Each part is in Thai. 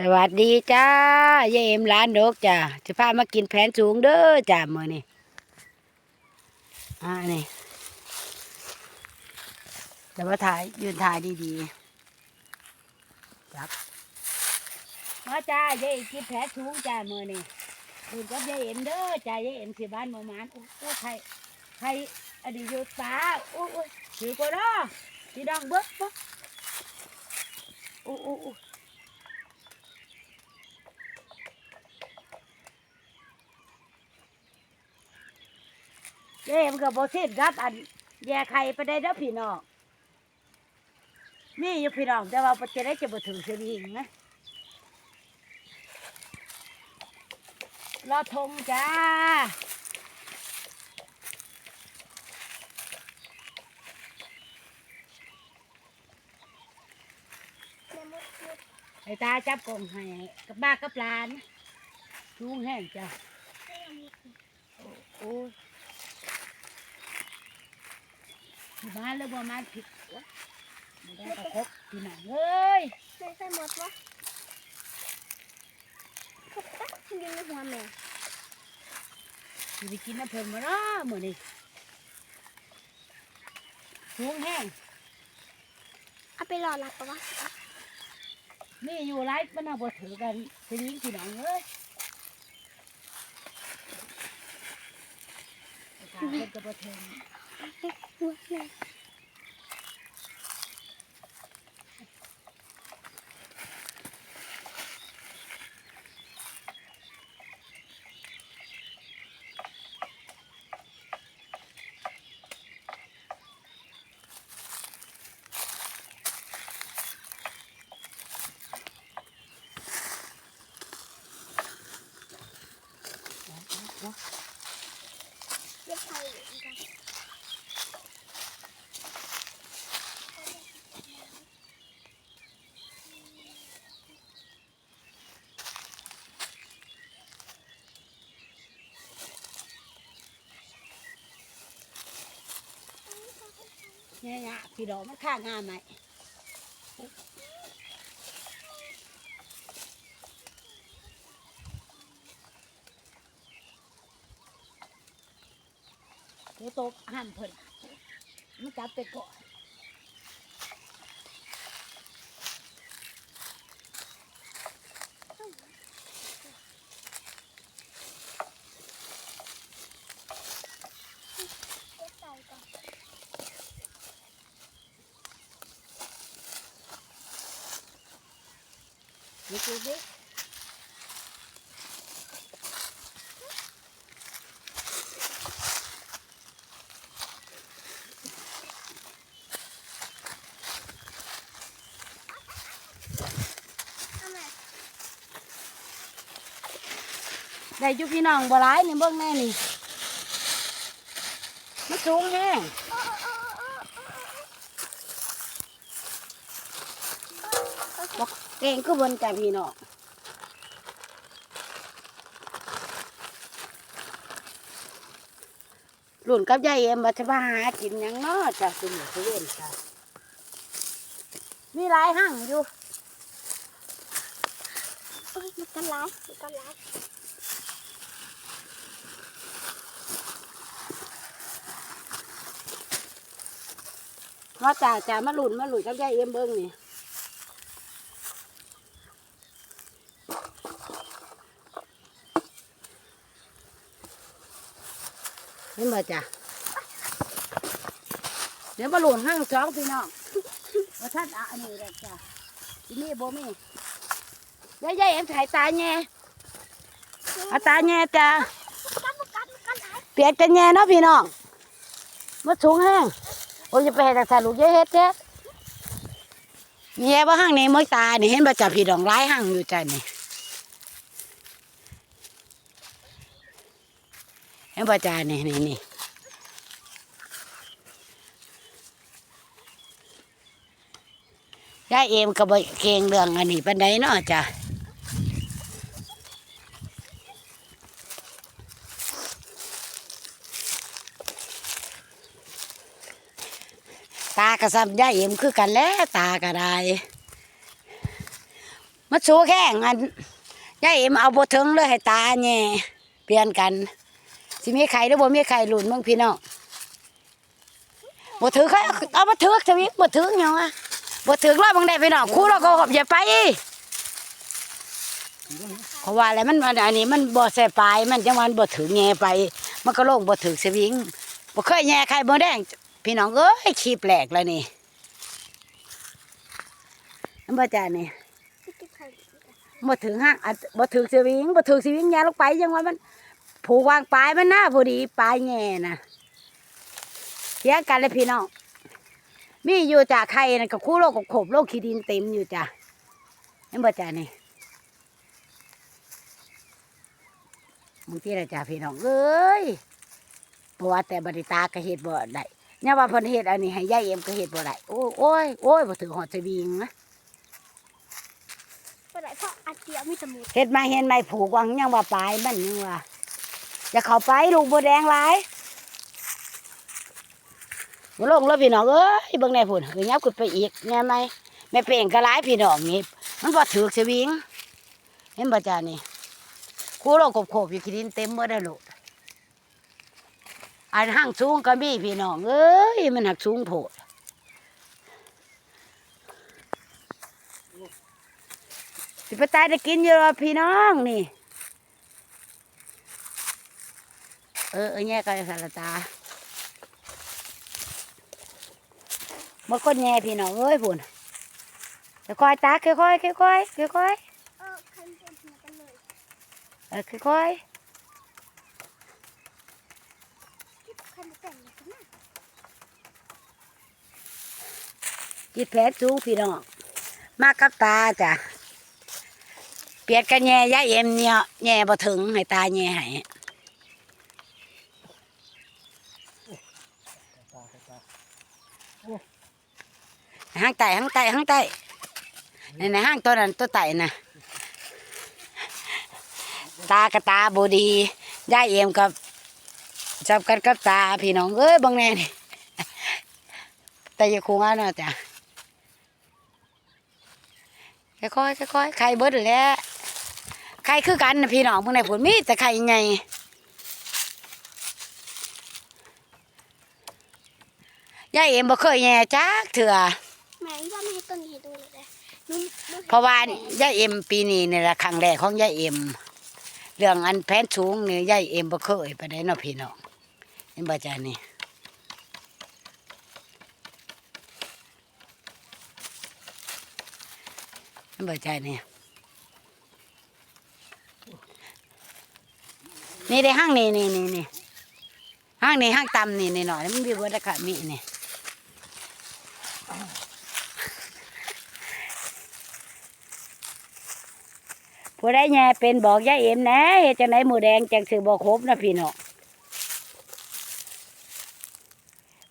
สวัสดีจ้ายายเอ็มร้านนกจ้าจะพามากินแผนสูงเด้อจ้ามือนี่อ่านี่เดี๋ยวมาถ่ายยืนถ่ายดีๆจับมาจ้ายายเอ็มกินแผนสูงจ้ามือนี่คุณกับยายเอ็มเด้อจ้ายายเอ็มที่บ้านหมอมานโอ้ใครใครอดีตอยู่ตาโอ้โอ้ถือก็ได้ที่ดังเบิกปุ๊บโอ้โอ้ เย้มันก็บ่สิ้นครับ อันแย่ไข่ไปได้เด้อพี่น้องมีอยู่พี่น้องแต่ว่าปัจจัยจะบ่ถึงเสียงนะรอทงจ้าไอ้ตาจับกงให้กับบ้ากับลานลุงแห้งจ้ะโอ้ โอ้ยที่บ้านแล้วบ่มาผิดวะไม่ได้ประคบพี่น้องเอ้ยใส่ใส่หมดวะทุกตักมันอยู่ในหัวแม่สิไปกินน้ำเพิ่นมาเนาะมื้อนี้ลุงแห้งเอาไปรอรับปะวะนี่อยู่ไรมันเอาบ่ถือกันสิลิงพี่น้องเอ้ยไอ้ตาเพิ่นก็บ่ถึง หัวแม่ เย็บไทยอยู่อีกแล้ว เนี่ยๆพี่ดอกมันข้างงามไหมหัวโตกห้ามเพิ่นมันจับไปก่อน เย็บใส่ก่อน นี่คือดิเอาแม่ได้อยุพี่น้องบ่ร้ายนี่เบิ่ง แน่นี่มันสูงแห้งบอกเก่งคือบนจ้ะพี่น้องหลุนกับยายเอ็มมาจะมาหากินหยังเนาะจ้ะคุณหมูเวนค่ะ มีหลายหั่งอยู่โอ้ยมันกันร้ายมันกันร้ายมาจ่าจ่ามาหลุนมาหลุนกับยายเอ็มเบิ้งนี่ เห็นบ่จ้ะเดี๋ยวมาหลุนห้างสองพี่น้องว่าท่านอะอันนี้แหละจ้ะที่นี่บ่มียายยายเอ็มถ่ายตาแง่เอาตาแง่จ้ะเปียกกันแง่เนาะพี่น้องมาสูงแห้งโอ้ยจะไปให้ทางสาลูกเยอะเฮ็ดเจ๊แย่บ่ห้างนี่มือตานี่เห็นบ่จับพี่ดองร้ายห้างอยู่จ้ะนี่ เห็นบ่จ้านี่นี่นี่ยายเอ็มก็บ่เก่งเรื่องอันนี้ปานใดเนาะจ้ะตากระซำยายเอ็มคือกันแล้วตาก็ได้มาสู้แข่งอันยายเอ็มเอาบ่ถึงเลยให้ตาแง่ยเปลี่ยนกัน สิมีใครหรือบ่มีใครหลุนมึงพี่น้องบ่ถือเขาเอาบ่ถือทวิบ่ถือหยังอะบ่ถือรอบบังได้พี่น้องครูเราก็อย่าไปเพราะว่าอะไรมันอันนี้มันบ่แส่ปลายมันจังหวะมันบ่ถือแง่ไป มันก็โลงบ่ถือสวิงบ่เคยแง่ใครบ่แดงพี่น้องเอ้ยขี้แปลกแล้วนี่มันบ่จ่านี่เก็บไข่บ่ถึงห้างอะบ่ถึงสวิงบ่ถึงสวิงยาลงไปยังว่ามัน ผูกวางปลายมันหน้าพอดีปลายแง่น่ะเถียงกันเลยพี่น้องมีอยู่จากใครน่ะกับคู่โลกกับขบโลกขี้ดินเต็มอยู่จ้ะเห็นบ่จ้านี่มึงที่ละจ้าพี่น้องเอ้ยเพราะว่าแต่บริตาก็เฮ็ดบ่ได้เนี่ยว่าเพิ่นเฮ็ดอันนี้ให้ยายเอ็มก็เฮ็ดบ่ได้โอ้ยโอ้ยโอ้ยบ่ถึงหอดสวิงนะก็ได้เพราะอันเดียวมีแตะมูเฮ็ดมาเห็นไหมผูกวังยังว่าปลายมันยังว่า จะเข้าไปลูกบัวแดงหลายบ่ลงแล้วพี่น้องเอ้ยเบิ่งแน่พุ่นคือยับขึ้นไปอีกแน่ไหมแม่เป่งก็หลายพี่น้องนี่มันบ่ถือกสวิงเห็นบ่จานี่คูโลกบโขบอยู่ขี้ดินเต็มหมดแล้ลูกอันห้างสูงก็มีพี่น้องเอ้ยมันหักสูงโพดสิไปตายได้กินอยู่พี่น้องนี่ เออเออแย่กันสารตาบ่ก็แย่พี่น้องเอ้ยพุ่นค่อยๆตาค่อยๆค่อยๆค่อยๆค่อยเออคันเป็นหัวกันเลยเออค่อยๆจิตแผลสูงพี่น้องมากับตาจ้ะเปียดกันแย่ยายเอ็มเนี่ยแย่บ่ถึงให้ตาแย่ให้ ห้างไต่ห้างไต่ห้างไต่ในในห้างตัวนั้นตัวไต่นะตากับตาบดีย่าเอ็มกับจับกันกับตาพี่น้องเอ้ยบังแน่นี่แต่อย่าคงอะนะจ้ะค่อยๆค่อยๆไข่เบิดแล้วไข่คือกันนะพี่น้องพวกไหนผลมีแต่ไข่ไงยายเอ็มบ่เคยแย่จักเถื่อ แม่ว่าไม่ให้ต้นให้ดูเลยเลยนุ่มนุ่มเพราะว่ายายเอ็มปีนี้นี่แหละครั้งแรกของยายเอ็ม เรื่องอันแผนสูงนี่ยายเอ็มบ่เคยไปได้เนาะพี่น้องเห็นบ่จ้านี่เห็นบ่จ้านี่นี่ได้ห้างนี่นี่นี่นี่ห้างนี่ห้างต่ำนี่นี่หน่อยมันมีบรรยากาศมีนี่ ผู้ได้แย่เป็นบอกยายเอ็มนะเฮ็ดจังไดหมูแดงจังสือบอกครบนะพี่น้อง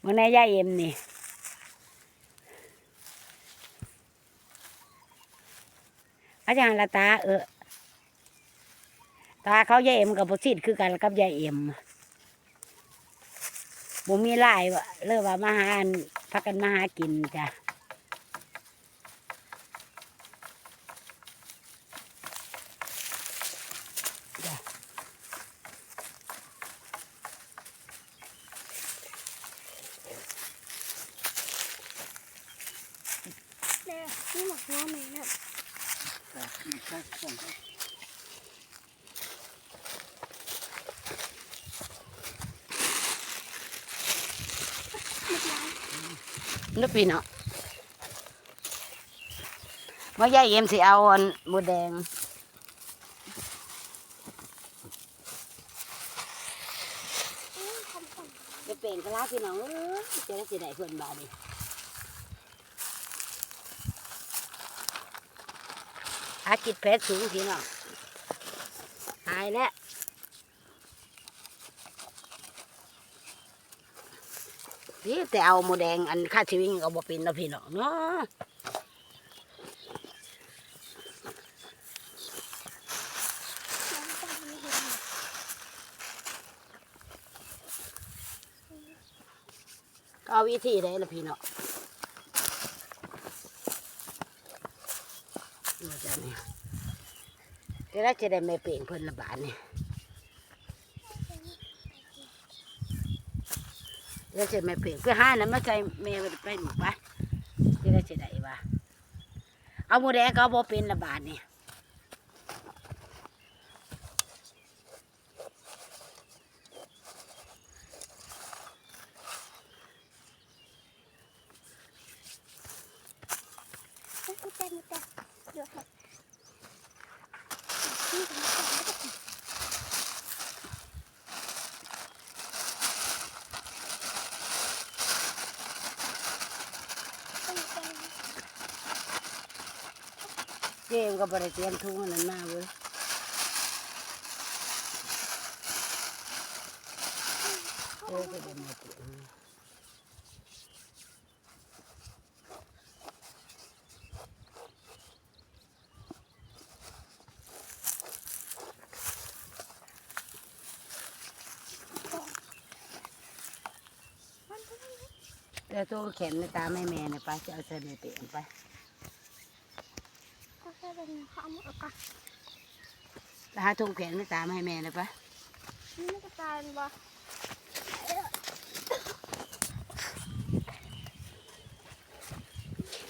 มื่อไหนยายเอ็มนี่อาจารย์ละตาเออตาเขายายเอ็มกับบสิทธิ์คือกันกับยายเอ็มบ่มีหลายวะเลิกว่ามาหาพักกันมาหากินจ้ะ แม่นี่หมอกงาแม่นะนึกพี่เนาะว่ายายเอ็มสิเอาอันหมูแดงอืมคำสั่งจะเปลี่ยนกะลาพี่น้องเออจะได้สิได้เพื่อนบาดนี อาจิตเพชรสูงพี่น้องตายแล้วนี่แต่เอาหมูแดงอันค่าชีวิตเอาบ่เป็นนะพี่น้องเนาะเนเลยก็เอาวิธีได้ละพี่น้อง มาจากนี่เดี๋ยวเราจะได้ไม่เปลี่ยนเพิ่นละบาทนี่เดี๋ยวจะไม่เปลี่ยนเพื่อห้านั้นมาใส่แม่ไปไปหนูไปเดี๋ยวเราจะได้ว่าเอาโมูแดงก็เอาบ่เป็นละบาทนี่ กูเต้นแต่เดี๋ยวให้นี่ก็ไม่ต้องไม่ต้อง เจมก็บริเตรียมทุ่งนั้นมาเว้ยเออจะได้ไม่เปลี่ยนแต่ตัวแขนในตาไม่แม่เนี่ยไปจะเอาใส่ในเตียงไป ก็แค่เป็นข้าวหมดก่อนแล้วหาทุ่งแขนในตาไม่ให้แม่เลยไปนี่ไม่กระจายบ่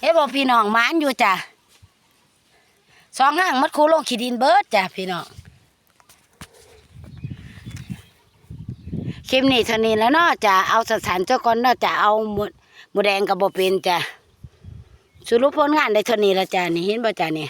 เฮ้บอกพี่น้องหมานอยู่จ้ะสองห้างมัดคูลงขีดินเบิร์ดจ้ะพี่น้องคลิปนี้เท่านี้แล้วเนาะจะเอาสถานเจ้าก่อนเนาะจะเอาหมดหมดแดงกับบ่เป็นจ้ะสรุปผลงานได้เท่านี้และจ้ะนี่เห็นบ่จ้ะนี่